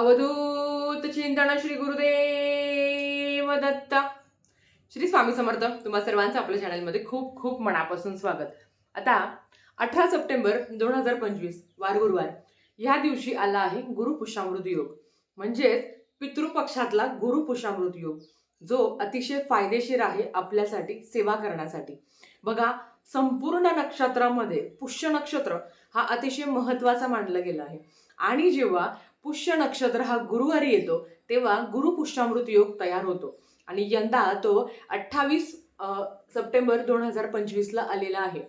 अवधूत चिंतन श्री गुरुदेव दत्त. श्री स्वामी समर्थ तुम्हा सर्वांचं आपल्या चॅनलमध्ये खूप खूप मनापासून स्वागत. आता अठरा सप्टेंबर दोन हजार पंचवीस वार गुरुवार. ह्या दिवशी आला आहे गुरुपुषामृत योग. म्हणजेच पितृपक्षातला गुरुपुषामृत योग जो अतिशय फायदेशीर आहे आपल्यासाठी सेवा करण्यासाठी. बघा संपूर्ण नक्षत्रामध्ये पुष्य नक्षत्र हा अतिशय महत्त्वाचा मानला गेला आहे. आणि जेव्हा पुष्य नक्षत्र हा गुरुवारी येतो तेव्हा गुरुपुष्यामृत योग तयार होतो. आणि यंदा तो अठ्ठावीस सप्टेंबर दोन हजार पंचवीसला आलेला आहे.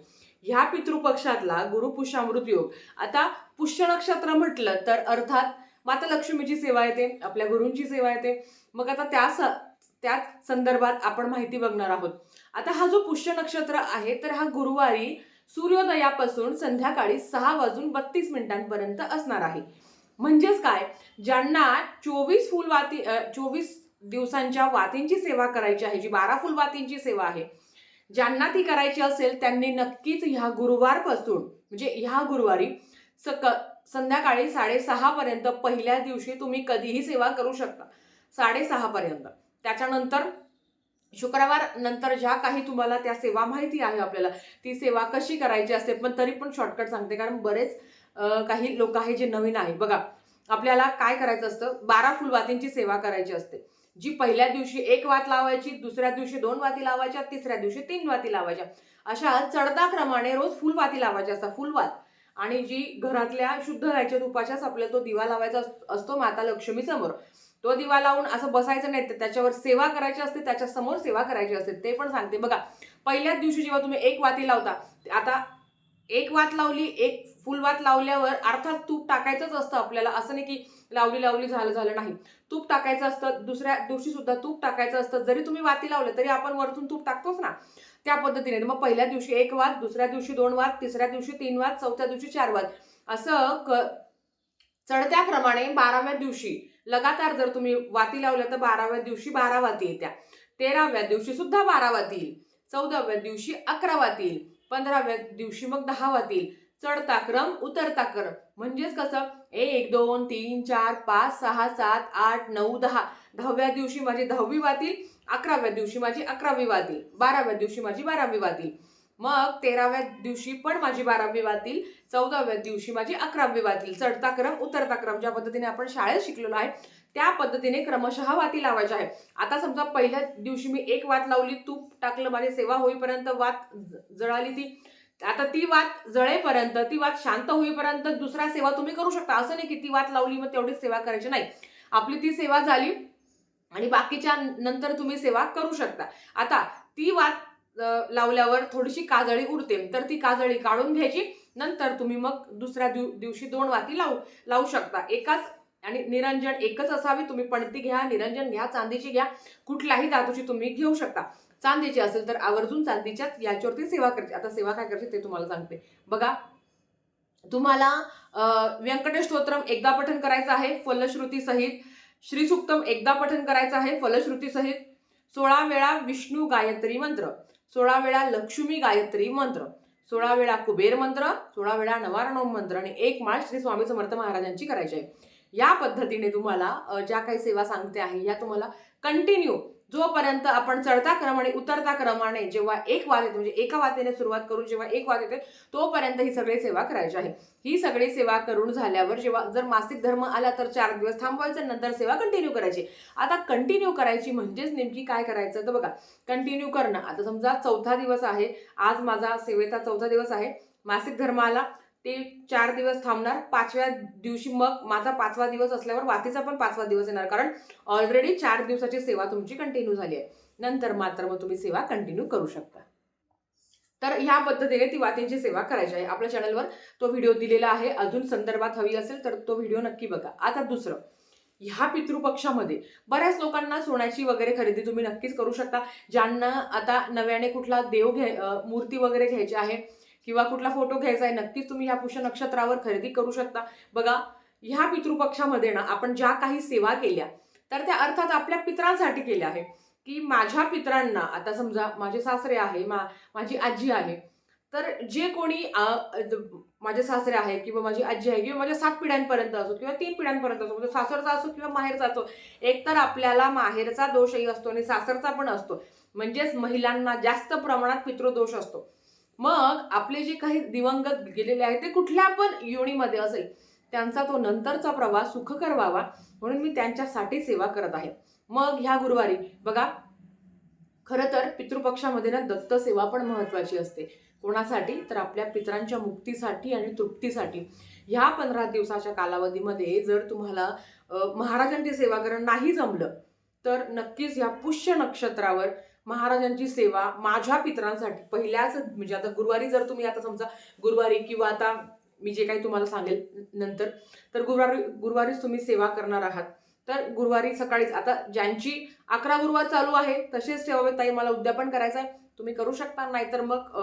ह्या पितृपक्षातला गुरुपुष्यामृत योग आता पुष्य नक्षत्र म्हटलं तर अर्थात माता लक्ष्मीची सेवा येते आपल्या गुरूंची सेवा येते. मग आता त्या स त्याच संदर्भात आपण माहिती बघणार आहोत. आता हा जो पुष्य नक्षत्र आहे तर हा गुरुवारी सूर्योदयापासून संध्याकाळी सहा वाजून बत्तीस मिनिटांपर्यंत असणार आहे. म्हणजेच काय? ज्यांना चोवीस फुलवाती चोवीस दिवसांच्या वातींची सेवा करायची आहे जी बारा फुलवातींची सेवा आहे ज्यांना ती करायची असेल त्यांनी नक्कीच ह्या गुरुवारपासून म्हणजे ह्या गुरुवारी सक संध्याकाळी साडेसहापर्यंत पहिल्या दिवशी तुम्ही कधीही सेवा करू शकता. साडेसहापर्यंत त्याच्यानंतर शुक्रवार नंतर ज्या काही तुम्हाला त्या सेवा माहिती आहे आपल्याला ती सेवा कशी करायची असते पण तरी पण शॉर्टकट सांगते कारण बरेच काही लोक आहे जे नवीन आहे बघा आपल्याला काय करायचं असतं? बारा फुलवातींची सेवा करायची असते. जी पहिल्या दिवशी एक वात लावायची दुसऱ्या दिवशी दोन वाती लावायच्या तिसऱ्या दिवशी तीन वाती लावायच्या. अशा चढता क्रमाने रोज फुलवाती लावायच्या असतात फुलवात. आणि जी घरातल्या शुद्ध राहायच्या तुपाच्याच आपल्याला तो दिवा लावायचा अस- असतो माता लक्ष्मी समोर. तो दिवा लावून असं बसायचं नाही तर त्याच्यावर सेवा करायची असते त्याच्यासमोर सेवा करायची असते ते पण सांगते. बघा पहिल्याच दिवशी जेव्हा तुम्ही एक वाती लावता आता एक वात लावली एक फुल वात लावल्यावर अर्थात तूप टाकायचंच असतं आपल्याला. असं नाही की लावली लावली झालं झालं नाही. तूप टाकायचं असतं दुसऱ्या दिवशी सुद्धा तूप टाकायचं असतं. जरी तुम्ही वाती लावलं तरी आपण वरतून तूप टाकतोच ना. त्या पद्धतीने. मग पहिल्या दिवशी एक वात दुसऱ्या दिवशी दोन वात तिसऱ्या दिवशी तीन वात चौथ्या दिवशी चार वात. असं क चढत्या क्रमाने बाराव्या दिवशी लगातार जर तुम्ही वाती लावल्या तर बाराव्या दिवशी बारा वाती येत्या. तेराव्या दिवशी सुद्धा बारा वाती येईल. चौदाव्या दिवशी अकरा वाती येईल. पंधराव्या दिवशी मग दहा वातील चढता क्रम उतरता क्रम. म्हणजेच कसं? एक दोन तीन चार पाच सहा सात आठ नऊ दहा. दहाव्या दिवशी माझी दहावी वातील अकराव्या दिवशी माझी अकरावी वातील. बाराव्या दिवशी माझी बारावी वातील. मग तेराव्या दिवशी पण माझी बारावी वातील चौदाव्या दिवशी माझी अकरावी वातील चढता क्रम उतरता क्रम ज्या पद्धतीने आपण शाळेत शिकलेलो आहे त्या पद्धतीने क्रमशः वाती लावायच्या आहे आता समजा पहिल्या दिवशी मी एक वात लावली तूप टाकलं माझी सेवा होईपर्यंत वात जळाली ती. आता ती वात जळेपर्यंत ती वात शांत होईपर्यंत दुसरा सेवा तुम्ही करू शकता. असं नाही की ती वात लावली मग तेवढी सेवा करायची नाही. आपली ती सेवा झाली आणि बाकीच्या नंतर तुम्ही सेवा करू शकता. आता ती वात लावल्यावर थोडीशी काजळी उरते तर ती काजळी काढून घ्यायची. नंतर तुम्ही मग दुसऱ्या दिव दिवशी दोन वाती लावू लावू शकता. एकाच आणि निरंजन एकच असावी. तुम्ही पणती घ्या निरंजन घ्या चांदीची घ्या. कुठल्याही धातूची तुम्ही घेऊ शकता. चांदीची असेल तर आवर्जून चांदीच्याच याच्यावरती सेवा करायची. आता सेवा काय करायची ते तुम्हाला सांगते. बघा तुम्हाला व्यंकटेश स्तोत्रम एकदा पठन करायचं आहे फलश्रुती सहित. श्रीसुक्तम एकदा पठन करायचं आहे फलश्रुती सहित. सोळा वेळा विष्णू गायत्री मंत्र. सोळा वेळा लक्ष्मी गायत्री मंत्र सोळा वेळा कुबेर मंत्र सोळा वेळा नवारणोम मंत्र आणि एक माळ श्री स्वामी समर्थ महाराजांची करायची आहे. या पद्धतीने तुम्हाला ज्या काही सेवा सांगते आहे या तुम्हाला कंटिन्यू जोपर्यंत आपण चढता क्रम आणि उतरता क्रमाने जेव्हा एक वाद येते म्हणजे एका वातेने सुरुवात करून जेव्हा एक वाद येते तोपर्यंत ही सगळी सेवा करायची आहे. ही सगळी सेवा करून झाल्यावर जेव्हा जर मासिक धर्म आला तर चार दिवस थांबवायचं नंतर सेवा कंटिन्यू करायची. आता कंटिन्यू करायची म्हणजेच नेमकी काय करायचं? तर बघा कंटिन्यू करणं. आता समजा चौथा दिवस आहे आज माझा सेवेचा चौथा दिवस आहे मासिक धर्म आला ते चार दिवस थांबणार. पाचव्या दिवशी मग माझा पाचवा दिवस असल्यावर वातीचा पण पाचवा दिवस येणार. कारण ऑलरेडी चार दिवसाची सेवा तुमची कंटिन्यू झाली आहे. नंतर मात्र मग तुम्ही सेवा कंटिन्यू करू शकता. तर ह्या पद्धतीने ती वातींची सेवा करायची आहे. आपल्या चॅनलवर तो व्हिडिओ दिलेला आहे. अजून संदर्भात हवी असेल तर तो व्हिडिओ नक्की बघा. आता दुसरं. ह्या पितृपक्षामध्ये बऱ्याच लोकांना सोन्याची वगैरे खरेदी तुम्ही नक्कीच करू शकता. ज्यांना आता नव्याने कुठला देव घ्याय मूर्ती वगैरे घ्यायची आहे किंवा कुठला फोटो घ्यायचा आहे नक्कीच तुम्ही ह्या पुष्य नक्षत्रावर खरेदी करू शकता. बघा ह्या पितृपक्षामध्ये ना आपण ज्या काही सेवा केल्या तर त्या अर्थात आपल्या पित्रांसाठी केल्या आहे की माझ्या पित्रांना आता समजा माझे सासरे आहे मा माझी आजी आहे तर जे कोणी माझे सासरे आहे किंवा माझी आजी आहे किंवा माझ्या सात पिढ्यांपर्यंत असो किंवा तीन पिढ्यांपर्यंत असो म्हणजे सासरचा असो किंवा माहेरचा असो एकतर आपल्याला माहेरचा दोषही असतो आणि सासरचा पण असतो. म्हणजेच महिलांना जास्त प्रमाणात पितृदोष असतो. मग आपले जे काही दिवंगत गेलेले आहेत ते कुठल्या पण योनीमध्ये असेल त्यांचा तो नंतरचा प्रवास सुखकर व्हावा म्हणून मी त्यांच्यासाठी सेवा करत आहे. मग ह्या गुरुवारी बघा खरं तर पितृपक्षामध्ये ना दत्त सेवा पण महत्त्वाची असते. कोणासाठी? तर आपल्या पितरांच्या मुक्तीसाठी आणि तृप्तीसाठी. ह्या पंधरा दिवसाच्या कालावधीमध्ये जर तुम्हाला महाराजांची सेवा करणं नाही जमलं तर नक्कीच ह्या पुष्य नक्षत्रावर महाराजांची सेवा माझ्या पितरांसाठी. पहिल्याच म्हणजे आता गुरुवारी जर तुम्ही आता समजा गुरुवारी किंवा आता मी जे काही तुम्हाला सांगेल नंतर तर गुरुवारी गुरुवारीच तुम्ही सेवा करणार आहात. तर गुरुवारी सकाळीच आता ज्यांची अकरा गुरुवार चालू आहे तसेच ठेवावे ताई मला उद्यापन करायचं आहे. तुम्ही करू शकता नाहीतर मग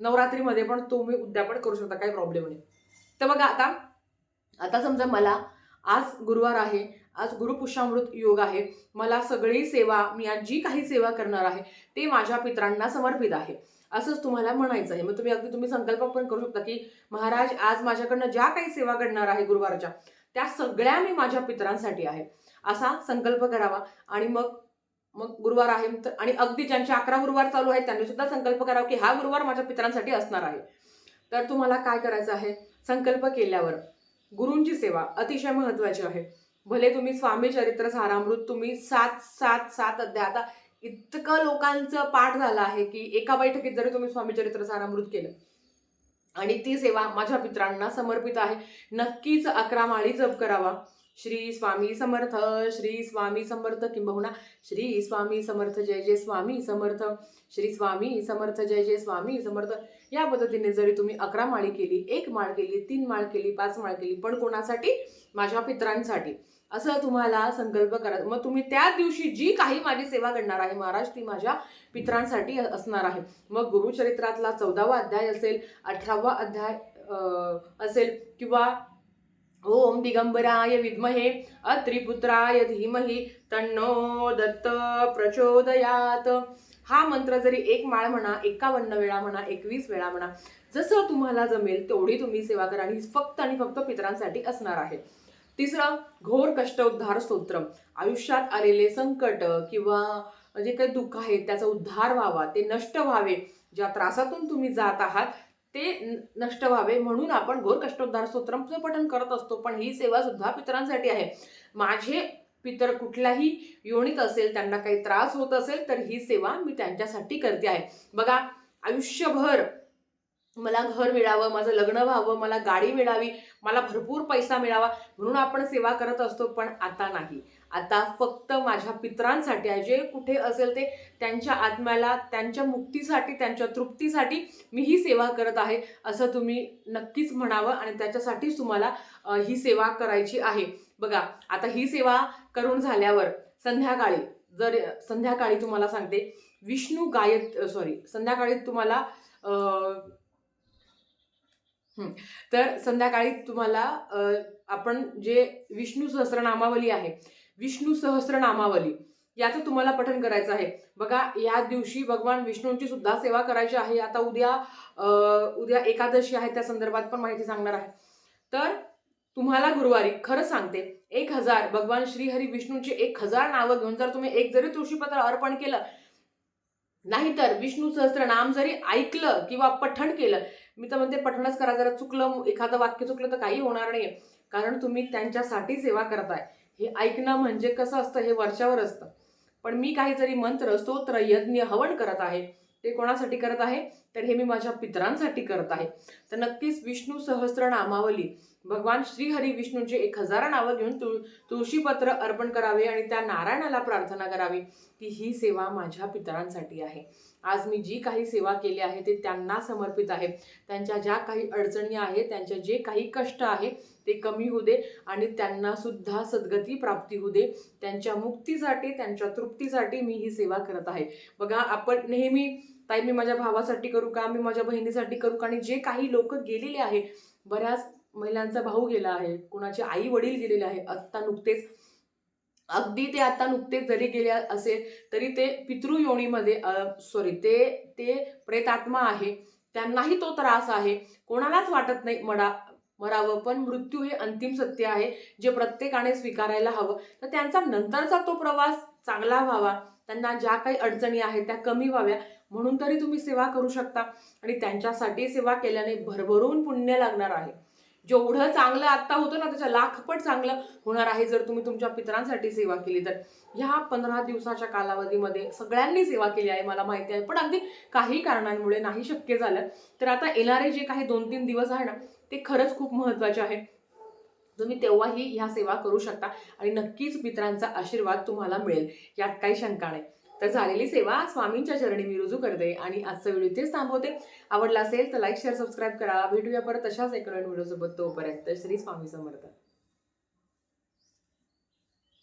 नवरात्रीमध्ये पण तुम्ही उद्यापन करू शकता. काही प्रॉब्लेम नाही. तर बघा आता आता समजा मला आज गुरुवार आहे. आज गुरुपुष्यामृत योग आहे. मला सगळी सेवा मी आज जी काही सेवा करणार आहे ते माझ्या पित्रांना समर्पित आहे. असंच तुम्हाला म्हणायचं आहे. मग तुम्ही अगदी तुम्ही संकल्प पण करू शकता की महाराज आज माझ्याकडनं ज्या काही सेवा घडणार आहे गुरुवारच्या त्या सगळ्या मी माझ्या पित्रांसाठी आहे. असा संकल्प करावा आणि मग मग गुरुवार आहे तर आणि अगदी ज्यांचे अकरा गुरुवार चालू आहेत त्यांनी सुद्धा संकल्प करावा की हा गुरुवार माझ्या पित्रांसाठी असणार आहे. तर तुम्हाला काय करायचं आहे? संकल्प केल्यावर गुरूंची सेवा अतिशय महत्वाची आहे. भले तुम्ही स्वामी चरित्र सारामृत तुम्ही सात सात सात अध्याय. आता इतकं लोकांचं पाठ झालं आहे की एका बैठकीत जरी तुम्ही स्वामी चरित्र सारामृत केलं आणि ती सेवा माझ्या पित्रांना समर्पित आहे नक्कीच अकरा माळी जप करावा. श्री स्वामी समर्थ श्री स्वामी समर्थ किंबहुना. श्री स्वामी समर्थ जय जय स्वामी समर्थ. श्री स्वामी समर्थ जय जय स्वामी समर्थ. या पद्धतीने जरी तुम्ही अकरा माळी केली एक माळ केली तीन माळ केली पाच माळ केली पण कोणासाठी? माझ्या पित्रांसाठी. असं तुम्हाला संकल्प करा मग तुम्ही त्या दिवशी जी काही माझी सेवा करणार आहे महाराज ती माझ्या पित्रांसाठी असणार आहे. मग गुरुचरित्रातला चौदावा अध्याय असेल अठरावा अध्याय असेल किंवा ओम दिगंबराय विद्महे अत्रिपुत्राय धीमहि तन्नो दत्त प्रचोदयात. हा मंत्र जरी एक माळ म्हणा एकावन्न वेळा म्हणा एकवीस वेळा म्हणा जसं तुम्हाला जमेल तेवढी तुम्ही सेवा करा. आणि फक्त आणि फक्त पितरांसाठी असणार आहे. तिसरं घोर कष्ट उद्धार स्तोत्र. आयुष्यात आलेले संकट किंवा जे काही दुःख आहे त्याचा उद्धार व्हावा ते नष्ट व्हावे. ज्या त्रासातून तुम्ही जात आहात ते नष्ट व्हावे. म्हणून आपण घोर कष्टोद्धार स्तोत्रांचं पठण करत असतो. पण ही सेवा सुद्धा पितरांसाठी आहे. माझे पितर कुठल्याही योनीत असेल त्यांना काही त्रास होत असेल तर ही सेवा मी त्यांच्यासाठी करते आहे. बघा आयुष्यभर मला घर मिळावं माझं लग्न व्हावं मला गाडी मिळावी मला भरपूर पैसा मिळावा म्हणून आपण सेवा करत असतो पण आता नाही. आता फक्त माझ्या पित्रांसाठी आहे जे कुठे असेल ते त्यांच्या आत्म्याला त्यांच्या मुक्तीसाठी त्यांच्या तृप्तीसाठी मी ही सेवा करत आहे असं तुम्ही नक्कीच म्हणावं आणि त्याच्यासाठीच तुम्हाला ही सेवा करायची आहे. बघा आता ही सेवा करून झाल्यावर संध्याकाळी जर संध्याकाळी तुम्हाला सांगते विष्णू गायत सॉरी संध्याकाळी तुम्हाला तर संध्याकाळी तुम्हाला आपण जे विष्णू सहस्रनामावली आहे विष्णू सहस्रनामावली याचं तुम्हाला पठण करायचं आहे. बघा या दिवशी भगवान विष्णूंची सुद्धा सेवा करायची आहे. आता उद्या उद्या एकादशी आहे त्या संदर्भात पण माहिती सांगणार आहे. तर तुम्हाला गुरुवारी खरं सांगते एक हजार भगवान श्रीहरी विष्णूंची एक हजार नावं घेऊन जर तुम्ही एक जरी तुळशीपत्र अर्पण केलं नाहीतर विष्णू सहस्त्र नाम जरी ऐकलं किंवा पठण केलं मी तर म्हणते पठणच करा. जरा चुकलं एखादं वाक्य चुकलं तर काही होणार नाही कारण तुम्ही त्यांच्यासाठी सेवा करताय. हे ऐकणं म्हणजे कसं असतं? हे वर्षावर असतं. पण मी काहीतरी मंत्र स्तोत्र यज्ञ हवन करत आहे. ते कोणासाठी करत आहे? तर हे मी माझ्या पितरांसाठी करत आहे. तर नक्कीच विष्णू सहस्र नामावली भगवान श्रीहरी विष्णूंचे एक हजार नावं घेऊन तुळ तुळशीपत्र अर्पण करावे आणि त्या नारायणाला प्रार्थना करावी की ही सेवा माझ्या पितरांसाठी आहे. आज मी जी काही सेवा केली आहे ते त्यांना समर्पित आहे. त्यांच्या ज्या काही अडचणी आहेत त्यांच्या जे काही कष्ट आहे ते कमी होऊ दे आणि त्यांना सुद्धा सद्गती प्राप्ती होऊ दे. त्यांच्या मुक्तीसाठी त्यांच्या तृप्तीसाठी मी ही सेवा करत आहे. बघा आपण नेहमी ताई मी माझ्या भावासाठी करू का? मी माझ्या बहिणीसाठी करू का? आणि जे काही लोक गेलेले आहे बऱ्याच महिलांचा भाऊ गेला आहे कुणाचे आई वडील गेलेले आहे आत्ता नुकतेच. अगदी ते आता नुकतेच जरी गेले असेल तरी ते पितृयोनीमध्ये सॉरी ते ते प्रेतात्मा आहे. त्यांनाही तो त्रास आहे. कोणालाच वाटत नाही मडा मरावं पण मृत्यू हे अंतिम सत्य आहे जे प्रत्येकाने स्वीकारायला हवं. तर त्यांचा नंतरचा तो प्रवास चांगला व्हावा. त्यांना ज्या काही अडचणी आहेत त्या कमी व्हाव्या. म्हणून तरी तुम्ही सेवा करू शकता. आणि त्यांच्यासाठी सेवा केल्याने भरभरून पुण्य लागणार आहे. जेवढं चांगलं आत्ता होतं ना त्याच्या लाखपट चांगलं होणार आहे जर तुम्ही तुमच्या पितरांसाठी सेवा केली तर. ह्या पंधरा दिवसाच्या कालावधीमध्ये सगळ्यांनी सेवा केली आहे मला माहिती आहे. पण अगदी काही कारणांमुळे नाही शक्य झालं. तर आता येणारे जे काही दोन तीन दिवस आहे ना ते खरंच खूप महत्त्वाचे आहे. तुम्ही तेव्हाही ह्या सेवा करू शकता आणि नक्कीच पितरांचा आशीर्वाद तुम्हाला मिळेल. यात काही शंका नाही. तर झालेली सेवा स्वामींच्या चरणी मी रुजू करते आणि आजचा व्हिडिओ इथेच थांबवते. आवडला असेल तर लाईक शेअर सबस्क्राईब करा. भेटूया परत तशाच एक नवीन व्हिडिओसोबत. तोपर्यंत श्री स्वामी समर्थ.